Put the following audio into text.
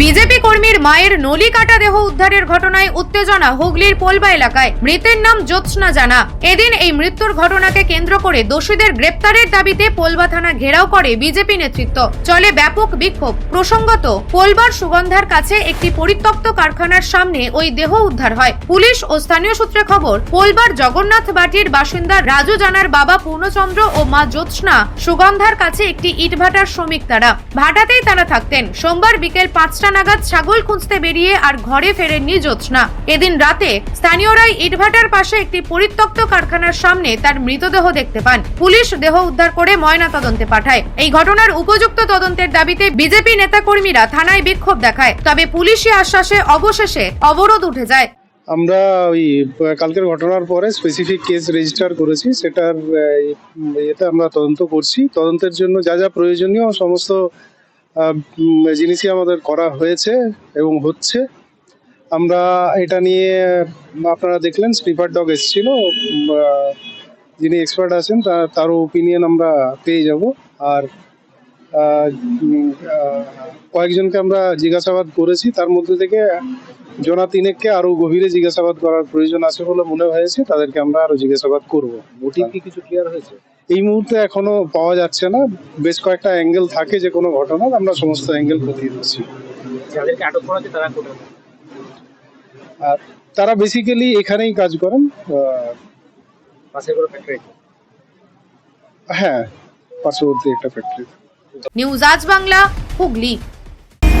BJP কর্মীর মায়ের নলি কাটা দেহ উদ্ধারের ঘটনায় উত্তেজনা হুগলির পোলবা এলাকায়। মৃতের নাম জ্যোৎস্না জানা। এদিন এই মৃত্যুর ঘটনাকে কেন্দ্র করে দোষীদের গ্রেপ্তারের দাবিতে পোলবা থানা ঘেরাও করে বিজেপি নেতৃত্ব। চলে ব্যাপক বিক্ষোভ। প্রসঙ্গত, পোলবার সুগন্ধার কাছে একটি পরিত্যক্ত কারখানার সামনে ওই দেহ উদ্ধার হয়। পুলিশ ও স্থানীয় সূত্রে খবর, পোলবার জগন্নাথ বাটির বাসিন্দা রাজু জানার বাবা পূর্ণচন্দ্র ও মা জ্যোৎস্না সুগন্ধার কাছে একটি ইটভাটার শ্রমিক তারা। ভাটাতেই তারা থাকতেন। সোমবার বিকেল পাঁচটা নাগাদ ছাগল খুঁজতে বেরিয়ে আর ঘরে ফেরেননি জ্যোৎস্না। এদিন রাতে স্থানীয়রাই ইটভাটার পাশে একটি পরিত্যক্ত কারখানার সামনে তার মৃতদেহ দেখতে পান। পুলিশ দেহ উদ্ধার করে ময়না তদন্তে পাঠায়। এই ঘটনার উপযুক্ত তদন্তের দাবিতে বিজেপি নেতাকর্মীরা থানায় বিক্ষোভ দেখায়। তবে পুলিশি আশ্বাসে অবশেষে অবরোধ উঠে যায়। আমরা ওই, কালকের ঘটনার পরে স্পেসিফিক কেস রেজিস্টার করেছি। সেটার ইয়েতে আমরা তদন্ত করছি। তদন্তের জন্য যা যা প্রয়োজনীয় সমস্ত জিনিসই আমাদের করা হয়েছে এবং হচ্ছে। আমরা এটা নিয়ে আপনারা দেখলেন স্লিপার ডগ এসেছিল। যিনি এক্সপার্ট আছেন তার তারও ওপিনিয়ন আমরা পেয়ে যাব। আর কয়েকজনকে আমরা জিজ্ঞাসাবাদ করেছি। তার মধ্যে থেকে জনা তিনেককে আরও গভীরে জিজ্ঞাসাবাদ করার প্রয়োজন আছে বলে মনে হয়েছে। তাদেরকে আমরা আরও জিজ্ঞাসাবাদ করব। মোটিভ কি কিছু ক্লিয়ার হয়েছে? এই মুহূর্তে এখনও পাওয়া যাচ্ছে না। বেশ কয়েকটা অ্যাঙ্গেল থাকে যে কোনো ঘটনার আমরা সমস্ত অ্যাঙ্গেল খতিয়ে দিচ্ছি যাদেরকে আটক করা তারা কোথায়? আর তারা বেসিক্যালি এখানেই কাজ করেন হ্যাঁ পার্শ্ববর্তী একটা ফ্যাক্টরি নিউজ আজ বাংলা হুগলি।